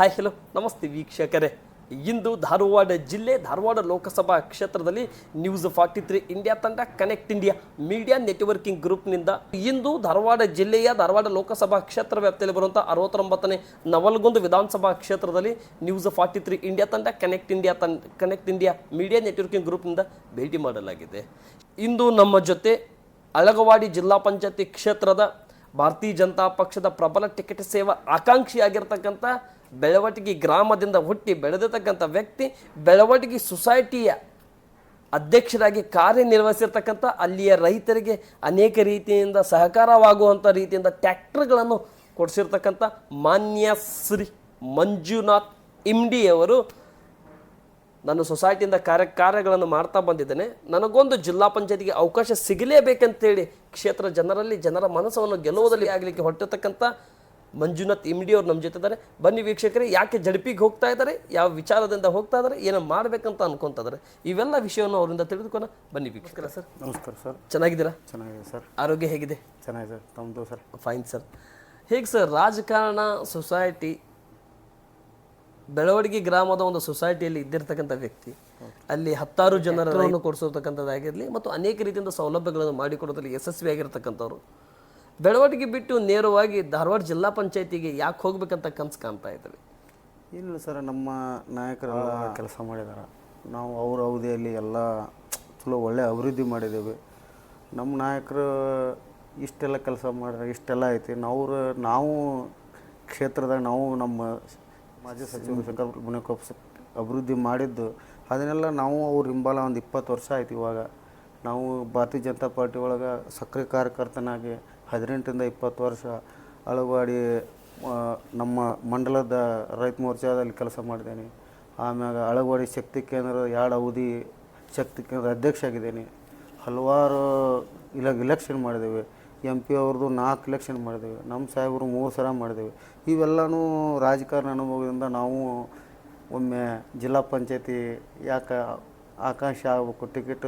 Hi hello ನಮಸ್ತೆ ವೀಕ್ಷಕರೇ. ಇಂದು ಧಾರವಾಡ ಜಿಲ್ಲೆ, ಧಾರವಾಡ ಲೋಕಸಭಾ ಕ್ಷೇತ್ರದಲ್ಲಿ ನ್ಯೂಸ್ ಫಾರ್ಟಿ ತ್ರೀ ಇಂಡಿಯಾ ತಂಡ ಕನೆಕ್ಟ್ ಇಂಡಿಯಾ ಮೀಡಿಯಾ ನೆಟ್ವರ್ಕಿಂಗ್ ಗ್ರೂಪ್ನಿಂದ ಇಂದು ಧಾರವಾಡ ಜಿಲ್ಲೆಯ, ಧಾರವಾಡ ಲೋಕಸಭಾ ಕ್ಷೇತ್ರ ವ್ಯಾಪ್ತಿಯಲ್ಲಿ ಬರುವಂಥ ಅರವತ್ತೊಂಬತ್ತನೇ ನವಲಗುಂದ ವಿಧಾನಸಭಾ ಕ್ಷೇತ್ರದಲ್ಲಿ ನ್ಯೂಸ್ ಫಾರ್ಟಿ ತ್ರೀ ಇಂಡಿಯಾ ತಂಡ ಕನೆಕ್ಟ್ ಇಂಡಿಯಾ ತನ್ ಕನೆಕ್ಟ್ ಇಂಡಿಯಾ ಮೀಡಿಯಾ ನೆಟ್ವರ್ಕಿಂಗ್ ಗ್ರೂಪ್ನಿಂದ ಭೇಟಿ ಮಾಡಲಾಗಿದೆ. ಇಂದು ನಮ್ಮ ಜೊತೆ ಅಳಗವಾಡಿ ಜಿಲ್ಲಾ ಪಂಚಾಯತಿ ಕ್ಷೇತ್ರದ ಭಾರತೀಯ ಜನತಾ ಪಕ್ಷದ ಪ್ರಬಲ ಟಿಕೆಟ್ ಸೇವಾ ಆಕಾಂಕ್ಷಿಯಾಗಿರ್ತಕ್ಕಂಥ ಬೆಳವಟಿಗೆ ಗ್ರಾಮದಿಂದ ಹುಟ್ಟಿ ಬೆಳೆದಿರ್ತಕ್ಕಂಥ ವ್ಯಕ್ತಿ, ಬೆಳವಟಗಿ ಸೊಸೈಟಿಯ ಅಧ್ಯಕ್ಷರಾಗಿ ಕಾರ್ಯನಿರ್ವಹಿಸಿರ್ತಕ್ಕಂಥ ಅಲ್ಲಿಯ ರೈತರಿಗೆ ಅನೇಕ ರೀತಿಯಿಂದ ಸಹಕಾರವಾಗುವಂಥ ರೀತಿಯಿಂದ ಟ್ಯಾಕ್ಟರ್ಗಳನ್ನು ಕೊಡಿಸಿರ್ತಕ್ಕಂಥ ಮಾನ್ಯ ಶ್ರೀ ಮಂಜುನಾಥ್ ಇಮ್ಡಿಯವರು ನಾನು ಸೊಸೈಟಿಯಿಂದ ಕಾರ್ಯ ಕಾರ್ಯಗಳನ್ನು ಮಾಡ್ತಾ ಬಂದಿದ್ದೇನೆ. ನನಗೊಂದು ಜಿಲ್ಲಾ ಪಂಚಾಯತಿಗೆ ಅವಕಾಶ ಸಿಗಲೇಬೇಕಂತೇಳಿ ಕ್ಷೇತ್ರ ಜನರಲ್ಲಿ ಜನರ ಮನಸ್ಸನ್ನು ಗೆಲ್ಲುವುದರಲ್ಲಿ ಆಗಲಿಕ್ಕೆ ಹೊರಟಿರ್ತಕ್ಕಂಥ ಮಂಜುನಾಥ್ ಇಮ್ಡಿ ಅವ್ರು ನಮ್ಮ ಜೊತೆ ಇದ್ದಾರೆ. ಬನ್ನಿ ವೀಕ್ಷಕರೇ ಯಾಕೆ ಜಡಪಿಗೆ ಹೋಗ್ತಾ ಇದ್ದಾರೆ ಯಾವ ವಿಚಾರದಿಂದ ಹೋಗ್ತಾ ಇದ್ದಾರೆ ಏನೋ ಮಾಡಬೇಕಂತ ಅನ್ಕೊಂತ ಇದ್ದಾರೆ. ಇವೆಲ್ಲ ವಿಷಯವನ್ನು ಅವರಿಂದ ತಿಳಿದುಕೊಂಡು ಬನ್ನಿ ವೀಕ್ಷಕರ. ಸರ್. ನಮಸ್ಕಾರ ಸರ್. ಚೆನ್ನಾಗಿದ್ದೀರಾ? ಚೆನ್ನಾಗಿದೆ ಸರ್. ಆರೋಗ್ಯ ಹೇಗಿದೆ? ಚೆನ್ನಾಗಿದೆ ಸರ್. ತಮ್ಮದು ಸರ್? Fine sir. ಹೇಗೆ ಸರ್ ರಾಜಕಾರಣ ಸೊಸೈಟಿ ಬೆಳವಡಿಗೆ ಗ್ರಾಮದ ಒಂದು ಸೊಸೈಟಿಯಲ್ಲಿ ಇದ್ದಿರ್ತಕ್ಕಂಥ ವ್ಯಕ್ತಿ ಅಲ್ಲಿ ಹತ್ತಾರು ಜನರನ್ನು ಕೊಡಿಸಿರ್ತಕ್ಕಂಥದ್ದಾಗಿರಲಿ ಮತ್ತು ಅನೇಕ ರೀತಿಯಿಂದ ಸೌಲಭ್ಯಗಳನ್ನು ಮಾಡಿಕೊಡೋದ್ರಲ್ಲಿ ಯಶಸ್ವಿಯಾಗಿರ್ತಕ್ಕಂಥವ್ರು. ಬೆಳವಣಿಗೆ ಬಿಟ್ಟು ನೇರವಾಗಿ ಧಾರವಾಡ ಜಿಲ್ಲಾ ಪಂಚಾಯತಿಗೆ ಯಾಕೆ ಹೋಗ್ಬೇಕಂತ ಕನಸು ಕಾಣ್ತಾ ಇದ್ದಾರೆ ಇಲ್ಲ ಸರ್ ನಮ್ಮ ನಾಯಕರೆಲ್ಲ ಕೆಲಸ ಮಾಡಿದ್ದಾರೆ ನಾವು ಅವ್ರ ಅವಧಿಯಲ್ಲಿ ಎಲ್ಲ ಚಲೋ ಒಳ್ಳೆ ಅಭಿವೃದ್ಧಿ ಮಾಡಿದ್ದೇವೆ. ನಮ್ಮ ನಾಯಕರು ಇಷ್ಟೆಲ್ಲ ಕೆಲಸ ಮಾಡಿದ್ರೆ ಇಷ್ಟೆಲ್ಲ ಐತಿ. ನಾವು ನಾವು ಕ್ಷೇತ್ರದಾಗ ನಾವು ನಮ್ಮ ಮಾಜಿ ಸಚಿವ ಶಂಕರ್ ಮುನೇಕೊಪ್ಪ ಅಭಿವೃದ್ಧಿ ಮಾಡಿದ್ದು. ಅದನ್ನೆಲ್ಲ ನಾವು ಅವ್ರ ಹಿಂಬಾಲ ಒಂದು ಇಪ್ಪತ್ತು ವರ್ಷ ಆಯ್ತು ಇವಾಗ. ನಾವು ಭಾರತೀಯ ಜನತಾ ಪಾರ್ಟಿ ಒಳಗೆ ಸಕ್ರಿಯ ಕಾರ್ಯಕರ್ತನಾಗಿ ಹದಿನೆಂಟರಿಂದ ಇಪ್ಪತ್ತು ವರ್ಷ ಅಳವಾಡಿ ನಮ್ಮ ಮಂಡಲದ ರೈತ ಮೋರ್ಚಾದಲ್ಲಿ ಕೆಲಸ ಮಾಡಿದ್ದೇನೆ. ಆಮ್ಯಾಗ ಅಳವಾಡಿ ಶಕ್ತಿ ಕೇಂದ್ರ ಎರಡು ಅವಧಿ ಶಕ್ತಿ ಕೇಂದ್ರ ಅಧ್ಯಕ್ಷ ಆಗಿದ್ದೇನೆ ಹಲವಾರು ಇಲ್ಲ ಇಲೆಕ್ಷನ್ ಮಾಡಿದ್ದೇವೆ. ಎಂ ಪಿ ಅವ್ರದ್ದು ನಾಲ್ಕು ಇಲೆಕ್ಷನ್ ಮಾಡಿದ್ದೇವೆ. ನಮ್ಮ ಸಾಹೇಬರು ಮೂರು ಸಲ ಮಾಡಿದ್ದೇವೆ. ಇವೆಲ್ಲನೂ ರಾಜಕಾರಣ ಅನುಭವದಿಂದ ನಾವು ಒಮ್ಮೆ ಜಿಲ್ಲಾ ಪಂಚಾಯತಿ ಯಾಕೆ ಆಕಾಶ ಆಗಬೇಕು ಟಿಕೆಟ್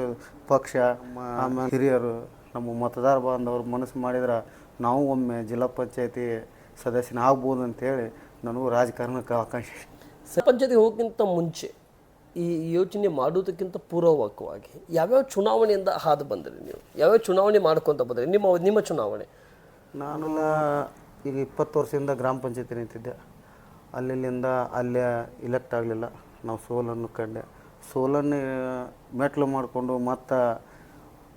ಪಕ್ಷ ಆಮೇಲೆ ಹಿರಿಯರು ನಮ್ಮ ಮತದಾರ ಬಾಂಧವರು ಮನಸ್ಸು ಮಾಡಿದ್ರೆ ನಾವು ಒಮ್ಮೆ ಜಿಲ್ಲಾ ಪಂಚಾಯತಿ ಸದಸ್ಯನ ಆಗ್ಬೋದು ಅಂತೇಳಿ ನನಗೂ ರಾಜಕಾರಣಕ್ಕೆ ಆಕಾಂಕ್ಷೆ ಸ- ಪಂಚಾಯತಿಗೆ ಹೋಗೋಕ್ಕಿಂತ ಮುಂಚೆ ಈ ಯೋಚನೆ ಮಾಡುವುದಕ್ಕಿಂತ ಪೂರ್ವಕವಾಗಿ ಯಾವ್ಯಾವ ಚುನಾವಣೆಯಿಂದ ಹಾದು ಬಂದ್ರಿ ನೀವು? ಯಾವ್ಯಾವ ಚುನಾವಣೆ ಮಾಡ್ಕೊತ ಬಂದ್ರಿ? ನಿಮ್ಮ ನಿಮ್ಮ ಚುನಾವಣೆ. ನಾನು ಈಗ ಇಪ್ಪತ್ತು ವರ್ಷದಿಂದ ಗ್ರಾಮ ಪಂಚಾಯತಿ ನಿಂತಿದ್ದೆ. ಅಲ್ಲಿಂದ ಅಲ್ಲೇ ಇಲೆಕ್ಟ್ ಆಗಲಿಲ್ಲ. ನಾವು ಸೋಲನ್ನು ಕಂಡೆ. ಸೋಲನ್ನು ಮೆಟ್ಲು ಮಾಡಿಕೊಂಡು ಮತ್ತು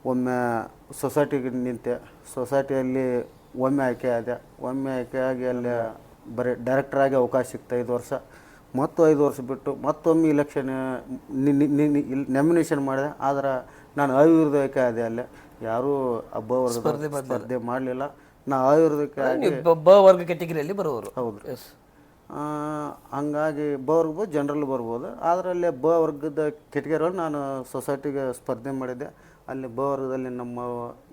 ಒಮ್ಮೆ ಸೊಸೈಟಿಗೆ ನಿಂತೆ ಸೊಸೈಟಿಯಲ್ಲಿ ಒಮ್ಮೆ ಆಯ್ಕೆ ಆದೆ. ಒಮ್ಮೆ ಆಯ್ಕೆ ಆಗಿ ಅಲ್ಲಿ ಬರೀ ಡೈರೆಕ್ಟ್ರಾಗಿ ಅವಕಾಶ ಸಿಕ್ತು ಐದು ವರ್ಷ. ಮತ್ತು ಐದು ವರ್ಷ ಬಿಟ್ಟು ಮತ್ತೊಮ್ಮೆ ಇಲೆಕ್ಷನ್ ನಾಮಿನೇಷನ್ ಮಾಡಿದೆ. ಆದ್ರೆ ನಾನು ಅವಿರೋಧ ಆಯ್ಕೆ ಆದೆ ಅಲ್ಲಿ. ಯಾರೂ ಹಬ್ಬ ವರ್ಗದ ಸ್ಪರ್ಧೆ ಮಾಡಲಿಲ್ಲ. ನಾ ಅವಿರೋಧಕ್ಕೆ ಬ- ವರ್ಗ ಕೆಟಗರಿಯಲ್ಲಿ ಬರುವವರು. ಹೌದು. ಹಂಗಾಗಿ ಬ ವರ್ಗ ಜನರಲ್ ಬರ್ಬೋದು. ಅದರಲ್ಲಿ ಬ ವರ್ಗದ ಕೆಟಗರಿಯಲ್ಲಿ ನಾನು ಸೊಸೈಟಿಗೆ ಸ್ಪರ್ಧೆ ಮಾಡಿದ್ದೆ ಅಲ್ಲಿ ಬೋರ್ದಲ್ಲಿ ನಮ್ಮ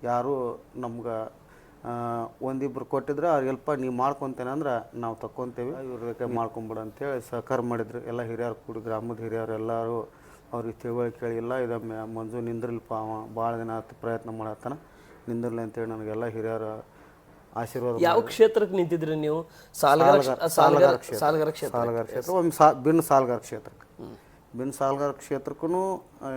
ಯಾರು ನಮ್ಗೆ ಒಂದಿಬ್ರು ಕೊಟ್ಟಿದ್ರೆ ಅವ್ರಿಗೆ ಎಲ್ಪ ನೀವು ಮಾಡ್ಕೊತೇನೆ ಅಂದ್ರೆ ನಾವು ತಕ್ಕೊತೇವೆ. ಇವ್ರದಕ್ಕೆ ಮಾಡ್ಕೊಂಬಿಡು ಅಂತೇಳಿ ಸಹಕಾರ ಮಾಡಿದ್ರು. ಎಲ್ಲ ಹಿರಿಯರು ಕೂಡಿ ಗ್ರಾಮದ ಹಿರಿಯರು ಎಲ್ಲರೂ ಅವ್ರಿಗೆ ತಿಳುವಳಿಕೆ ಕೇಳಿ ಇಲ್ಲ ಇದೊಮ್ಮೆ ಮಂಜು ನಿಂದ್ರಲ್ಪ ಅವ ಭಾಳ ದಿನ ಆಯ್ತು ಪ್ರಯತ್ನ ಮಾಡತ್ತಾನ. ನಿಂದಿರ್ಲಿ ಅಂತೇಳಿ ನನಗೆಲ್ಲ ಹಿರಿಯರು ಆಶೀರ್ವಾದ ಯಾವ ಕ್ಷೇತ್ರಕ್ಕೆ ನಿಂತಿದ್ರಿ ನೀವು? ಸಾಲಗಾರ ಸಾಲಗಾರ ಕ್ಷೇತ್ರ. ಸಾಲಗಾರ ಕ್ಷೇತ್ರ. ಒಮ್ಮೆ ಸಾ ಬಿನ್ ಸಾಲಗಾರ ಕ್ಷೇತ್ರಕ್ಕೆ. ಬಿನ್ ಸಾಲಗಾರ ಕ್ಷೇತ್ರಕ್ಕೂ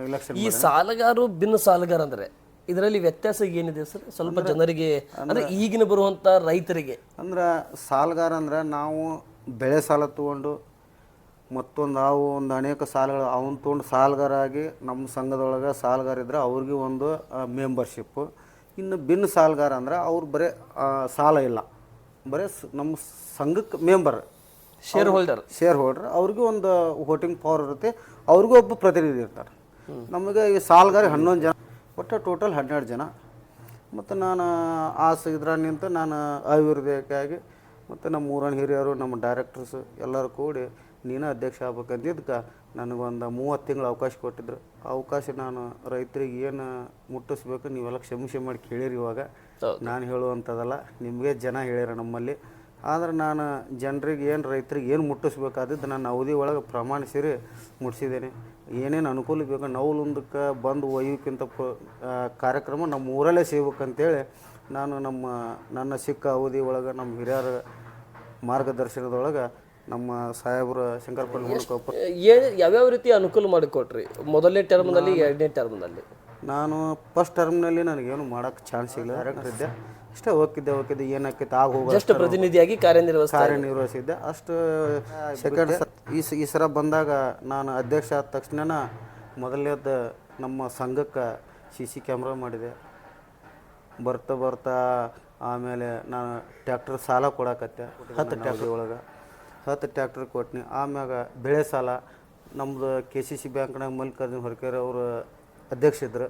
ಇಲೆಕ್ಷನ್ ಈ ಸಾಲಗಾರು ಭಿನ್ನ ಸಾಲಗಾರ ಅಂದ್ರೆ ಇದರಲ್ಲಿ ವ್ಯತ್ಯಾಸ ಏನಿದೆ ಸರ್? ಸ್ವಲ್ಪ ಜನರಿಗೆ ಅಂದ್ರೆ ಈಗಿನ ಬರುವಂತ ರೈತರಿಗೆ. ಅಂದ್ರೆ ಸಾಲಗಾರ ಅಂದ್ರೆ ನಾವು ಬೆಳೆ ಸಾಲ ತಗೊಂಡು ಮತ್ತೊಂದು ನಾವು ಒಂದು ಅನೇಕ ಸಾಲಗಳು ಅವನ್ನ ತೊಗೊಂಡು ಸಾಲಗಾರಾಗಿ ನಮ್ಮ ಸಂಘದೊಳಗೆ ಸಾಲಗಾರ ಇದ್ರೆ ಅವ್ರಿಗೆ ಒಂದು ಮೆಂಬರ್ಶಿಪ್ಪು ಇನ್ನು ಬಿನ್ ಸಾಲಗಾರ ಅಂದ್ರೆ ಅವ್ರು ಬರೀ ಸಾಲ ಇಲ್ಲ. ಬರೀ ನಮ್ಮ ಸಂಘಕ್ಕೆ member shareholder shareholder ಅವ್ರಿಗೂ ಒಂದು ವೋಟಿಂಗ್ ಪವರ್ ಇರುತ್ತೆ. ಅವ್ರಿಗೂ ಒಬ್ಬ ಪ್ರತಿನಿಧಿ ಇರ್ತಾರೆ. ನಮಗೆ ಈ ಸಾಲಗಾರ ಹನ್ನೊಂದು ಜನ ಒಟ್ಟು ಟೋಟಲ್ ಹನ್ನೆರಡು ಜನ. ಮತ್ತು ನಾನು ಆ ಇದ್ರ ನಿಂತು ನಾನು ಅಭಿವೃದ್ಧಿಯಾಗಿ ಮತ್ತು ನಮ್ಮ ಊರನ ಹಿರಿಯರು ನಮ್ಮ ಡೈರೆಕ್ಟರ್ಸ್ ಎಲ್ಲರೂ ಕೂಡಿ ನೀನು ಅಧ್ಯಕ್ಷ ಆಗ್ಬೇಕಂದಿದ್ದಕ್ಕೆ ನನಗೊಂದು ಮೂವತ್ತು ತಿಂಗಳು ಅವಕಾಶ ಕೊಟ್ಟಿದ್ರು. ಆ ಅವಕಾಶ ನಾನು ರೈತರಿಗೆ ಏನು ಮುಟ್ಟಿಸ್ಬೇಕು ನೀವೆಲ್ಲ ಕ್ಷಮಿಸಿ ಮಾಡಿ ಕೇಳಿರಿ ಇವಾಗ. ನಾನು ಹೇಳುವಂಥದ್ದಲ್ಲ ನಿಮಗೆ ಜನ ಹೇಳ್ಯಾರ ನಮ್ಮಲ್ಲಿ. ಆದ್ರೆ ನಾನು ಜನರಿಗೆ ಏನು ರೈತರಿಗೆ ಏನು ಮುಟ್ಟಿಸ್ಬೇಕಾದದ್ದು ನನ್ನ ಅವಧಿ ಒಳಗೆ ಪ್ರಮಾಣಿಸಿರಿ ಮುಟ್ಟಿಸಿದ್ದೇನೆ ಏನೇನು ಅನುಕೂಲ ಬೇಕು ನೌಲೊಂದಕ್ಕೆ ಬಂದು ಒಯ್ಯೋಕ್ಕಿಂತ ಕಾರ್ಯಕ್ರಮ ನಮ್ಮ ಊರಲ್ಲೇ ಸಿಗ್ಬೇಕಂತೇಳಿ ನಾನು ನಮ್ಮ ನನ್ನ ಸಿಕ್ಕ ಅವಧಿ ಒಳಗೆ ನಮ್ಮ ಹಿರಿಯರ ಮಾರ್ಗದರ್ಶನದೊಳಗೆ ನಮ್ಮ ಸಾಹೇಬ್ರ ಶಂಕರಪ್ಪ ಏನು ಯಾವ್ಯಾವ ರೀತಿ ಅನುಕೂಲ ಮಾಡಿಕೊಟ್ರಿ? ಮೊದಲನೇ ಟರ್ಮ್ನಲ್ಲಿ ಎರಡನೇ ಟರ್ಮ್ನಲ್ಲಿ ನಾನು ಫಸ್ಟ್ ಟರ್ಮ್ನಲ್ಲಿ ನನಗೇನು ಮಾಡೋಕ್ಕೆ ಚಾನ್ಸ್ ಇಲ್ಲ. ಡೈರೆಕ್ಟರ್ ಇದ್ದೆ ಅಷ್ಟೇ ಹೋಗಿದ್ದೆ ಹೋಗಿದ್ದೆ ಏನಾಕೈತೆ ಆಗ ಹೋಗೋ ಜಸ್ಟ್ ಪ್ರತಿನಿಧಿಯಾಗಿ ಕಾರ್ಯನಿರ್ವಹಿಸ್ತಾ ಕಾರ್ಯನಿರ್ವಹಿಸಿದ್ದೆ. ಅಷ್ಟು ಸೆಕೆಂಡ್ ಈ ಸ- ಈ ಸರ ಬಂದಾಗ ನಾನು ಅಧ್ಯಕ್ಷ ಆದ ತಕ್ಷಣ ಮೊದಲನೇದ್ದು ನಮ್ಮ ಸಂಘಕ್ಕೆ ಸಿ ಸಿ ಕ್ಯಾಮ್ರಾ ಮಾಡಿದೆ. ಬರ್ತಾ ಬರ್ತಾ ಆಮೇಲೆ ನಾನು ಟ್ಯಾಕ್ಟರ್ ಸಾಲ ಕೊಡಕತ್ತೆ ಹತ್ತು ಟ್ಯಾಕ್ಟ್ರ್ ಒಳಗೆ ಹತ್ತು ಟ್ಯಾಕ್ಟರ್ ಕೊಟ್ಟಿನಿ ಆಮ್ಯಾಗ ಬೆಳೆ ಸಾಲ. ನಮ್ಮದು ಕೆ ಸಿ ಸಿ ಬ್ಯಾಂಕ್ನಾಗ ಮಲ್ಲಿಕಾರ್ಜುನ ಹೊರಕೇರಿ ಅವರು ಅಧ್ಯಕ್ಷ ಇದ್ರು.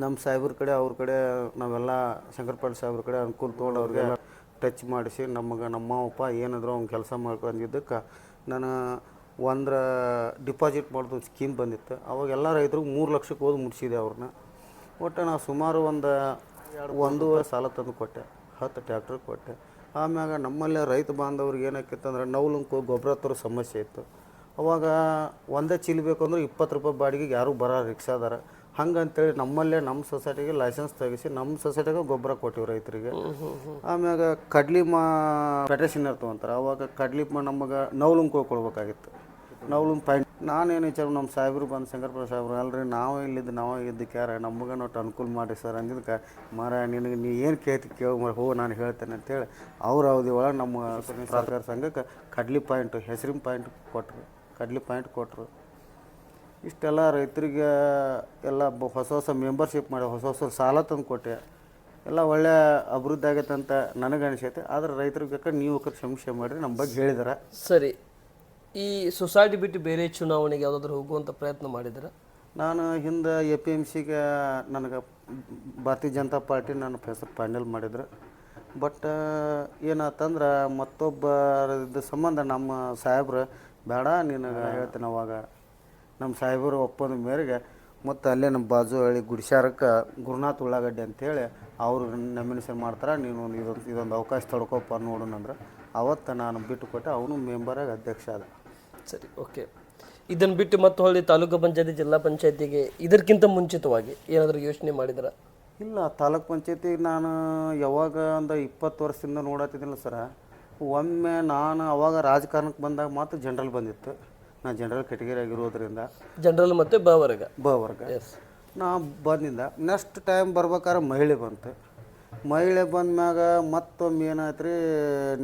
ನಮ್ಮ ಸಾಹೇಬ್ರ ಕಡೆ, ಅವ್ರ ಕಡೆ, ನಾವೆಲ್ಲ ಶಂಕರಪಾಲ್ ಸಾಹೇಬ್ರ ಕಡೆ ಅನುಕೂಲ ತೊಗೊಂಡು ಅವ್ರಿಗೆಲ್ಲ ಟಚ್ ಮಾಡಿಸಿ, ನಮಗೆ ನಮ್ಮ ಅಪ್ಪ ಏನಾದರೂ ಅವ್ನು ಕೆಲಸ ಮಾಡ್ಕೊಂಡಿದ್ದಕ್ಕೆ ನಾನು ಒಂದ್ರ ಡಿಪಾಸಿಟ್ ಮಾಡೋದು ಸ್ಕೀಮ್ ಬಂದಿತ್ತು. ಅವಾಗ ಎಲ್ಲ ರೈತರು ಮೂರು ಲಕ್ಷಕ್ಕೆ ಹೋದ್ ಮುಟ್ಸಿದೆ ಅವ್ರನ್ನ. ಒಟ್ಟು ನಾವು ಸುಮಾರು ಒಂದು ಒಂದೂವರೆ ಸಾಲ ತಂದು ಕೊಟ್ಟೆ, ಹತ್ತು ಟ್ಯಾಕ್ಟ್ರ್ ಕೊಟ್ಟೆ. ಆಮ್ಯಾಗ ನಮ್ಮಲ್ಲೇ ರೈತ ಬಾಂಧವ್ರಿಗೆ ಏನಾಕಿತ್ತಂದ್ರೆ ನವ್ಲಂಕು ಗೊಬ್ಬರ ತರೋ ಸಮಸ್ಯೆ ಇತ್ತು. ಅವಾಗ ಒಂದೇ ಚೀಲ ಬೇಕಂದ್ರೆ ಇಪ್ಪತ್ತು ರೂಪಾಯಿ ಬಾಡಿಗೆಗೆ ಯಾರೂ ಬರೋ ರಿಕ್ಷಾದಾರ. ಹಂಗಂತೇಳಿ ನಮ್ಮಲ್ಲೇ ನಮ್ಮ ಸೊಸೈಟಿಗೆ ಲೈಸೆನ್ಸ್ ತೆಗಿಸಿ ನಮ್ಮ ಸೊಸೈಟಿಗೆ ಗೊಬ್ಬರ ಕೊಟ್ಟಿವಿ ರೈತರಿಗೆ. ಆಮ್ಯಾಗ ಕಡ್ಲಿ ಮಾ ಪೆಟೇಷನ್ ಇರ್ತವಂತಾರೆ ಅವಾಗ ಕಡ್ಲಿ ಮಾ ನಮಗೆ ನವ್ಲಂಕು ಕೊಡ್ಬೇಕಾಗಿತ್ತು. ನವ್ಲುನ್ ಪಾಯಿಂಟ್ ನಾನೇನು ವಿಚಾರ ನಮ್ಮ ಸಾಹೇಬ್ರು ಬಂದು ಶಂಕರಪುರ ಸಾಹೇಬ್ರು, ಅಲ್ರಿ ನಾವು ಇಲ್ಲಿದ್ದು ನಾವು ಇದ್ದಕ್ಕೆ ಯಾರ? ನಮಗೆ ನೋಟ್ ಅನುಕೂಲ ಮಾಡಿ ಸರ್. ಅಂದಿದ್ದಕ್ಕೆ ಮಾರ ನಿನಗೆ ನೀ ಏನು ಕೇಳ್ತಿ ಕೇಳಿ ಹೋ, ನಾನು ಹೇಳ್ತೇನೆ. ಅಂತೇಳಿ ಅವ್ರ ಅವಧಿ ಒಳಗೆ ನಮ್ಮ ಸಹಕಾರ ಸಂಘಕ್ಕೆ ಕಡ್ಲಿ ಪಾಯಿಂಟ್, ಹೆಸರಿನ ಪಾಯಿಂಟ್ ಕೊಟ್ಟರು ಕಡ್ಲಿ ಪಾಯಿಂಟ್ ಕೊಟ್ಟರು ಇಷ್ಟೆಲ್ಲ ರೈತರಿಗೆ ಎಲ್ಲ ಬ- ಹೊಸ ಹೊಸ ಮೆಂಬರ್ಶಿಪ್ ಮಾಡಿ ಹೊಸ ಹೊಸ ಸಾಲ ತಂದು ಕೊಟ್ಟೆ. ಎಲ್ಲ ಒಳ್ಳೆಯ ಅಭಿವೃದ್ಧಿ ಆಗೈತೆ ಅಂತ ನನಗೆ ಅನಿಸೈತೆ. ಆದ್ರೆ ರೈತರಿಗೆ ಬೇಕಾದ್ರೆ ನೀವು ಬೇಕಾದ್ರೆ ಸಮೀಕ್ಷೆ ಮಾಡಿರಿ ನಮ್ಮ ಬಗ್ಗೆ ಹೇಳಿದಾರೆ. ಸರಿ. ಈ ಸೊಸೈಟಿ ಬಿಟ್ಟು ಬೇರೆ ಚುನಾವಣೆಗೆ ಯಾವುದಾದ್ರೂ ಹೋಗುವಂಥ ಪ್ರಯತ್ನ ಮಾಡಿದ್ರ ನಾನು ಹಿಂದೆ ಎ ಪಿ ಎಂ ಸಿಗೆ ನನಗೆ ಭಾರತೀಯ ಜನತಾ ಪಾರ್ಟಿ ನನ್ನ ಹೆಸರು ಫೈನಲ್ ಮಾಡಿದ್ರು. ಬಟ್ ಏನಾತಂದ್ರೆ ಮತ್ತೊಬ್ಬರ ಇದ್ದ ಸಂಬಂಧ ನಮ್ಮ ಸಾಹೇಬ್ರು ಬೇಡ ನಿನಗೆ ಹೇಳ್ತೇನೆ ಅವಾಗ. ನಮ್ಮ ಸಾಹೇಬರು ಒಪ್ಪಂದ ಮೇರೆಗೆ ಮತ್ತು ಅಲ್ಲೇ ನಮ್ಮ ಬಾಜು ಹಳ್ಳಿ ಗುಡಿಸ್ಯಾರಕ್ಕೆ ಗುರುನಾಥ್ ಉಳ್ಳಾಗಡ್ಡಿ ಅಂತೇಳಿ ಅವರು ನಾಮಿನೇಷನ್ ಮಾಡ್ತಾರೆ ನೀನು ಇದೊಂದು ಇದೊಂದು ಅವಕಾಶ ತಡ್ಕೊಪ್ಪ ನೋಡೋಣಂದ್ರೆ ಅವತ್ತು ನಾನು ಬಿಟ್ಟು ಕೊಟ್ಟೆ ಅವನು ಮೆಂಬರಾಗಿ ಅಧ್ಯಕ್ಷ ಆದ. ಸರಿ ಓಕೆ ಇದನ್ನು ಬಿಟ್ಟು ಮತ್ತೆ ಹೊಳ್ಳಿ ತಾಲೂಕು ಪಂಚಾಯತಿ ಜಿಲ್ಲಾ ಪಂಚಾಯತಿಗೆ ಇದಕ್ಕಿಂತ ಮುಂಚಿತವಾಗಿ ಏನಾದರೂ ಯೋಚನೆ ಮಾಡಿದ್ರ? ಇಲ್ಲ ತಾಲೂಕ್ ಪಂಚಾಯತಿ ನಾನು ಯಾವಾಗ ಒಂದು ಇಪ್ಪತ್ತು ವರ್ಷದಿಂದ ನೋಡತ್ತಿದ್ದಿಲ್ಲ ಸರ. ಒಮ್ಮೆ ನಾನು ಅವಾಗ ರಾಜಕಾರಣಕ್ಕೆ ಬಂದಾಗ ಮಾತ್ರ ಜನರಲ್ ಬಂದಿತ್ತು. ನಾ ಜನರಲ್ ಕೆಟಗರಿ ಆಗಿರೋದ್ರಿಂದ ಜನರಲ್ ಮತ್ತು ಬ ವರ್ಗ. ಬ ವರ್ಗ. ಎಸ್ ನಾ ಬಂದಿಂದ ನೆಕ್ಸ್ಟ್ ಟೈಮ್ ಬರ್ಬೇಕಾದ್ರೆ ಮಹಿಳೆ ಬಂತು. ಮಹಿಳೆ ಬಂದ್ಮ್ಯಾಗ ಮತ್ತೊಮ್ಮೆ ಏನಾಯ್ತು ರೀ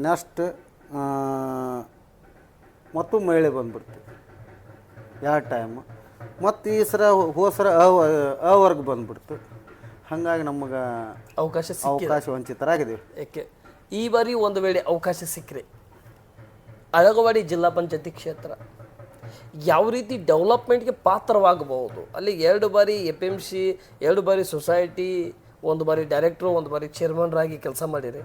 ನೆಕ್ಸ್ಟ್ ಮತ್ತು ಮಹಿಳೆ ಬಂದ್ಬಿಡ್ತು. ಎರಡು ಟೈಮು ಮತ್ತು ಈ ಸರ ಹೋದ ಸರ ಅ ವರ್ಗ ಬಂದ್ಬಿಡ್ತು. ಹಾಗಾಗಿ ನಮಗೆ ಅವಕಾಶ ಅವಕಾಶ ವಂಚಿತರಾಗಿದ್ದೀವಿ. ಏಕೆ? ಈ ಬಾರಿ ಒಂದು ವೇಳೆ ಅವಕಾಶ ಸಿಕ್ಕರೆ ಅಳಗವಾಡಿ ಜಿಲ್ಲಾ ಪಂಚಾಯತಿ ಕ್ಷೇತ್ರ. ಯಾವ ರೀತಿ ಡೆವಲಪ್ಮೆಂಟ್ಗೆ ಪಾತ್ರವಾಗಬಹುದು? ಅಲ್ಲಿ ಎರಡು ಬಾರಿ ಎ ಪಿ ಎಂ ಸಿ ಎರಡು ಬಾರಿ ಸೊಸೈಟಿ, ಒಂದು ಬಾರಿ ಡೈರೆಕ್ಟ್ರು, ಒಂದು ಬಾರಿ ಚೇರ್ಮನ್ರಾಗಿ ಕೆಲಸ ಮಾಡಿರಿ.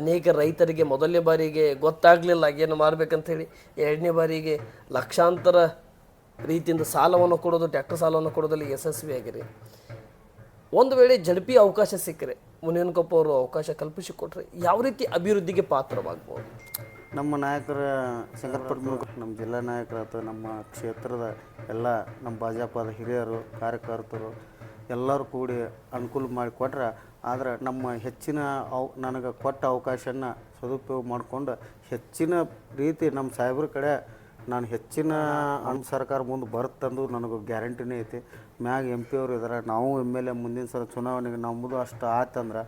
ಅನೇಕ ರೈತರಿಗೆ ಮೊದಲನೇ ಬಾರಿಗೆ ಗೊತ್ತಾಗಲಿಲ್ಲ ಏನು ಮಾಡಬೇಕಂಥೇಳಿ ಎರಡನೇ ಬಾರಿಗೆ ಲಕ್ಷಾಂತರ ರೀತಿಯಿಂದ ಸಾಲವನ್ನು ಕೊಡೋದು ಟ್ಯಾಕ್ಟರ್ ಸಾಲವನ್ನು ಕೊಡೋದಲ್ಲಿ ಯಶಸ್ವಿಯಾಗಿರಿ ಒಂದು ವೇಳೆ ಜಡಪಿ ಅವಕಾಶ ಸಿಕ್ಕರೆ, ಮುನಿಯನ್ಕೊಪ್ಪ ಅವರು ಅವಕಾಶ ಕಲ್ಪಿಸಿಕೊಟ್ರೆ ಯಾವ ರೀತಿ ಅಭಿವೃದ್ಧಿಗೆ ಪಾತ್ರವಾಗ್ಬೋದು? ನಮ್ಮ ನಾಯಕರ ಶಂಕರಪಟ್ಟ ನಮ್ಮ ಜಿಲ್ಲಾ ನಾಯಕರಾಯ್ತು ನಮ್ಮ ಕ್ಷೇತ್ರದ ಎಲ್ಲ ನಮ್ಮ ಭಾಜಪದ ಹಿರಿಯರು, ಕಾರ್ಯಕರ್ತರು ಎಲ್ಲರೂ ಕೂಡಿ ಅನುಕೂಲ ಮಾಡಿಕೊಟ್ರೆ ಆದ್ರೆ ನಮ್ಮ ಹೆಚ್ಚಿನ ಅವ್, ನನಗೆ ಕೊಟ್ಟ ಅವಕಾಶನ ಸದುಪಯೋಗ ಮಾಡಿಕೊಂಡು ಹೆಚ್ಚಿನ ರೀತಿ ನಮ್ಮ ಸಾಹೇಬ್ರ ಕಡೆ ನಾನು ಹೆಚ್ಚಿನ ಅನ್ ಸರ್ಕಾರ ಮುಂದೆ ಬರುತ್ತಂದು ನನಗೆ ಗ್ಯಾರಂಟಿನೇ ಐತಿ. ಮ್ಯಾಗ ಎಂ ಪಿ ಅವರು ಇದ್ದಾರೆ ನಾವು ಎಂ ಎಲ್ ಎ ಮುಂದಿನ ಸಲ ಚುನಾವಣೆಗೆ ನಮ್ಮದು ಅಷ್ಟು ಆತಂದ್ರೆ